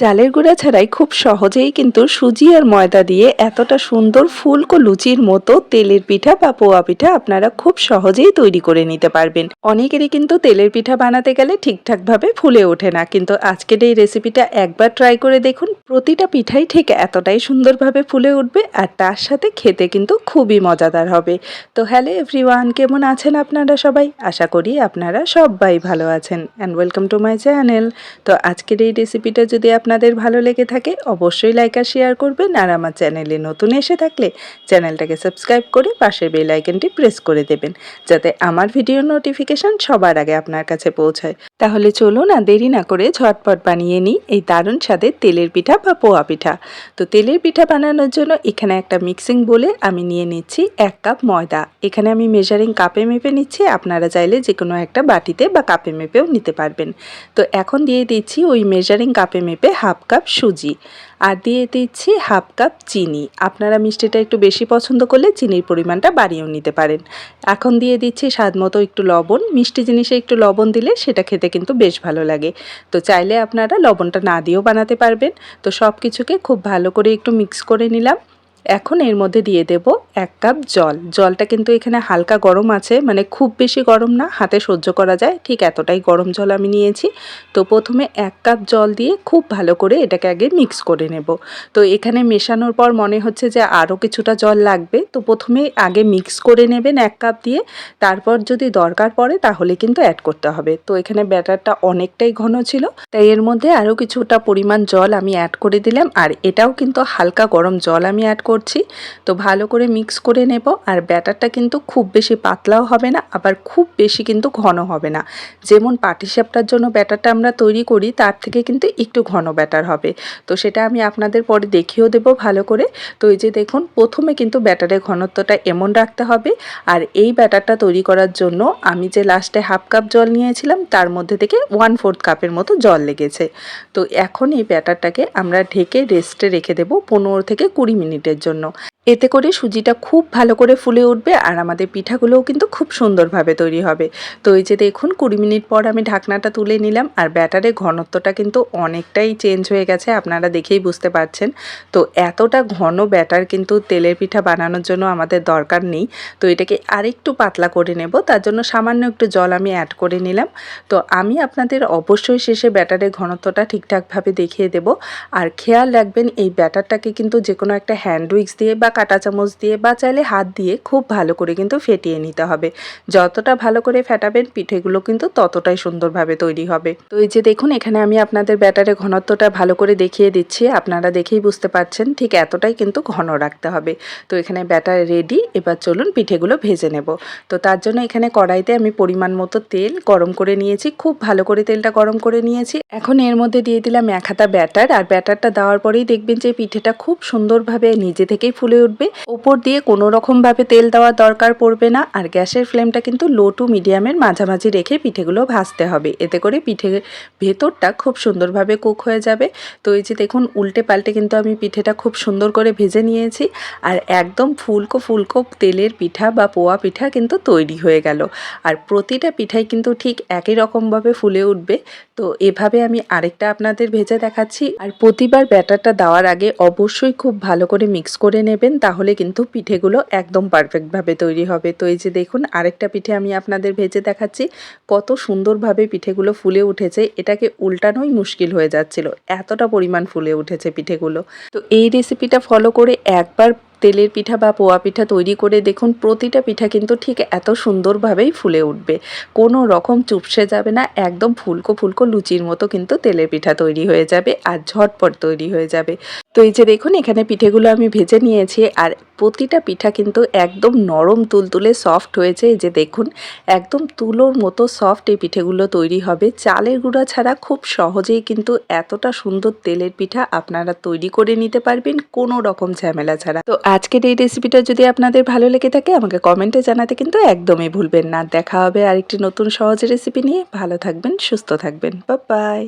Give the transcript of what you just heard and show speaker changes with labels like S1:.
S1: চালের গুঁড়া ছাড়াই খুব সহজেই কিন্তু সুজি আর ময়দা দিয়ে এতটা সুন্দর ফুলকো লুচির মতো তেলের পিঠা বা পোয়া পিঠা আপনারা খুব সহজেই তৈরি করে নিতে পারবেন। অনেকেরই কিন্তু তেলের পিঠা বানাতে গেলে ঠিকঠাকভাবে ফুলে ওঠে না, কিন্তু আজকের এই রেসিপিটা একবার ট্রাই করে দেখুন। প্রতিটা পিঠাই ঠিক এতটাই সুন্দরভাবে ফুলে উঠবে আর তার সাথে খেতে কিন্তু খুবই মজাদার হবে। তো হ্যালো এভরিওয়ান, কেমন আছেন আপনারা সবাই? আশা করি আপনারা সবাই ভালো আছেন। And welcome to my channel তো আজকের এই রেসিপিটা যদি আপনাদের ভালো লেগে থাকে, অবশ্যই লাইক আর শেয়ার করবেন। আর আমার চ্যানেলে নতুন এসে থাকলে চ্যানেলটাকে সাবস্ক্রাইব করে পাশের বেল আইকনটি প্রেস করে দেবেন, যাতে আমার ভিডিও নোটিফিকেশন সবার আগে আপনার কাছে পৌঁছায়। তাহলে চলুন না দেরি না করে ঝটপট বানিয়ে নিই এই দারুণ স্বাদের তেলের পিঠা বা পোয়া পিঠা। তো তেলের পিঠা বানানোর জন্য এখানে একটা মিক্সিং বলে আমি নিয়ে নিচ্ছি এক কাপ ময়দা। এখানে আমি মেজারিং কাপে মেপে নিচ্ছি, আপনারা চাইলে যে কোনো একটা বাটিতে বা কাপে মেপেও নিতে পারবেন। তো এখন দিয়ে দিচ্ছি ওই মেজারিং কাপে মেপে হাফ কাপ সুজি। আর দিয়ে দিচ্ছি হাফ কাপ চিনি। আপনারা মিষ্টিটা একটু বেশি পছন্দ করলে চিনির পরিমাণটা বাড়িয়েও নিতে পারেন। এখন দিয়ে দিচ্ছি স্বাদ মতো একটু লবণ। মিষ্টি জিনিসে একটু লবণ দিলে সেটা খেতে কিন্তু বেশ ভালো লাগে। তো চাইলে আপনারা লবণটা না দিয়েও বানাতে পারবেন। তো সব কিছুকে খুব ভালো করে একটু মিক্স করে নিলাম। এখন এর মধ্যে দিয়ে দেব এক কাপ জল। জলটা কিন্তু এখানে হালকা গরম আছে মানে খুব বেশি গরম না, হাতে সহ্য করা যায়। ঠিক এতটাই গরম জল আমি নিয়েছি। তো প্রথমে এক কাপ জল দিয়ে খুব ভালো করে এটাকে আগে মিক্স করে নেব। তো এখানে মেশানোর পর মনে হচ্ছে যে আরও কিছুটা জল লাগবে। তো প্রথমে আগে মিক্স করে নেবেন এক কাপ দিয়ে। তারপর যদি দরকার পড়ে তাহলে কিন্তু অ্যাড করতে হবে। তো এখানে ব্যাটারটা অনেকটাই ঘন ছিল। তাই এর মধ্যে আরও কিছুটা পরিমাণ জল আমি অ্যাড করে দিলাম। আর এটাও কিন্তু হালকা গরম জল আমি অ্যাড করছি। তো ভালো করে মিক্স করে নেব। আর ব্যাটারটা কিন্তু খুব বেশি পাতলাও হবে না, আবার খুব বেশি কিন্তু ঘন হবে না। যেমন পাটিসাপটার জন্য ব্যাটারটা আমরা তৈরি করি, তার থেকে কিন্তু একটু ঘন ব্যাটার হবে। তো সেটা আমি আপনাদের পরে দেখিয়েও দেব ভালো করে। তো এই যে দেখুন, প্রথমে কিন্তু ব্যাটারের ঘনত্বটা এমন রাখতে হবে। আর এই ব্যাটারটা তৈরি করার জন্য আমি যে লাস্টে হাফ কাপ জল নিয়েছিলাম, তার মধ্যে থেকে ওয়ান ফোর্থ কাপের মতো জল লেগেছে। তো এখন এই ব্যাটারটাকে আমরা ঢেকে রেস্টে রেখে দেবো পনেরো থেকে কুড়ি মিনিটের জন্য। এতে করে সুজিটা খুব ভালো করে ফুলে উঠবে আর আমাদের পিঠাগুলোও কিন্তু খুব সুন্দরভাবে তৈরি হবে। তো এই যে দেখুন, কুড়ি মিনিট পর আমি ঢাকনাটা তুলে নিলাম আর ব্যাটারের ঘনত্বটা কিন্তু অনেকটাই চেঞ্জ হয়ে গেছে, আপনারা দেখেই বুঝতে পারছেন। তো এতটা ঘন ব্যাটার কিন্তু তেলের পিঠা বানানোর জন্য আমাদের দরকার নেই। তো এটাকে আরেকটু পাতলা করে নেব, তার জন্য সামান্য একটু জল আমি অ্যাড করে নিলাম। তো আমি আপনাদের অবশ্যই শেষে ব্যাটারের ঘনত্বটা ঠিকঠাকভাবে দেখিয়ে দেব। আর খেয়াল রাখবেন, এই ব্যাটারটাকে কিন্তু যে কোনো একটা হ্যান্ড উইক্স দিয়ে বা কাঁটা চামচ দিয়ে বা চাইলে হাত দিয়ে খুব ভালো করে কিন্তু ফেটিয়ে নিতে হবে। যতটা ভালো করে ফেটাবেন, পিঠেগুলো কিন্তু ততটাই সুন্দরভাবে তৈরি হবে। তো এই যে দেখুন, এখানে আমি আপনাদের ব্যাটারের ঘনত্বটা ভালো করে দেখিয়ে দিচ্ছি। আপনারা দেখেই বুঝতে পারছেন ঠিক এতটাই কিন্তু ঘন রাখতে হবে। তো এখানে ব্যাটার রেডি, এবার চলুন পিঠেগুলো ভেজে নেব। তো তার জন্য এখানে কড়াইতে আমি পরিমাণ মতো তেল গরম করে নিয়েছি, খুব ভালো করে তেলটা গরম করে নিয়েছি। এখন এর মধ্যে দিয়ে দিলাম এক হাতা ব্যাটার, আর ব্যাটারটা দেওয়ার পরেই দেখবেন যে পিঠেটা খুব সুন্দরভাবে নিজে থেকেই ফুলে উঠবে। ওপর দিয়ে কোনো রকমভাবে তেল দেওয়ার দরকার পড়বে না। আর গ্যাসের ফ্লেমটা কিন্তু লো টু মিডিয়ামের মাঝামাঝি রেখে পিঠেগুলো ভাজতে হবে। এতে করে পিঠে ভেতরটা খুব সুন্দরভাবে কুক হয়ে যাবে। তো এই যে দেখুন, উল্টে পাল্টে কিন্তু আমি পিঠেটা খুব সুন্দর করে ভেজে নিয়েছি। আর একদম ফুলকো ফুলকো তেলের পিঠা বা পোয়া পিঠা কিন্তু তৈরি হয়ে গেল। আর প্রতিটা পিঠাই কিন্তু ঠিক একই রকমভাবে ফুলে উঠবে। তো এভাবে আমি আরেকটা আপনাদের ভেজে দেখাচ্ছি। আর প্রতিবার ব্যাটারটা দেওয়ার আগে অবশ্যই খুব ভালো করে মিক্স করে নেবেন। তাহলে কিন্তু পিঠেগুলো একদম পারফেক্টভাবে তৈরি হবে। তো এই যে দেখুন, আরেকটা পিঠে আমি আপনাদের ভেজে দেখাচ্ছি। কত সুন্দরভাবে পিঠেগুলো ফুলে উঠেছে। এটাকে উল্টানোই মুশকিল হয়ে যাচ্ছিল। এতটা পরিমাণ ফুলে উঠেছে পিঠেগুলো। তো এই রেসিপিটা ফলো করে একবার তেলের পিঠা বা পোয়া পিঠা তৈরি করে দেখুন, প্রতিটা পিঠা কিন্তু ঠিক এত সুন্দরভাবেই ফুলে উঠবে। কোনো রকম চুপসে যাবে না, একদম ফুলকো ফুলকো লুচির মতো কিন্তু তেলের পিঠা তৈরি হয়ে যাবে আর ঝটপট তৈরি হয়ে যাবে। তো এই যে দেখুন, এখানে পিঠেগুলো আমি ভেজে নিয়েছি আর প্রতিটা পিঠা কিন্তু একদম নরম তুলতুলে সফট হয়েছে। এই যে দেখুন, একদম তুলোর মতো সফট এই পিঠেগুলো তৈরি হবে। চালের গুঁড়া ছাড়া খুব সহজেই কিন্তু এতটা সুন্দর তেলের পিঠা আপনারা তৈরি করে নিতে পারবেন, কোনো রকম ঝামেলা ছাড়া। তো আজকের এই রেসিপিটা যদি আপনাদের ভালো লেগে থাকে, আমাকে কমেন্টে জানাতে কিন্তু একদমই ভুলবেন না। দেখা হবে আরেকটি নতুন সহজ রেসিপি নিয়ে। ভালো থাকবেন, সুস্থ থাকবেন। বা বাই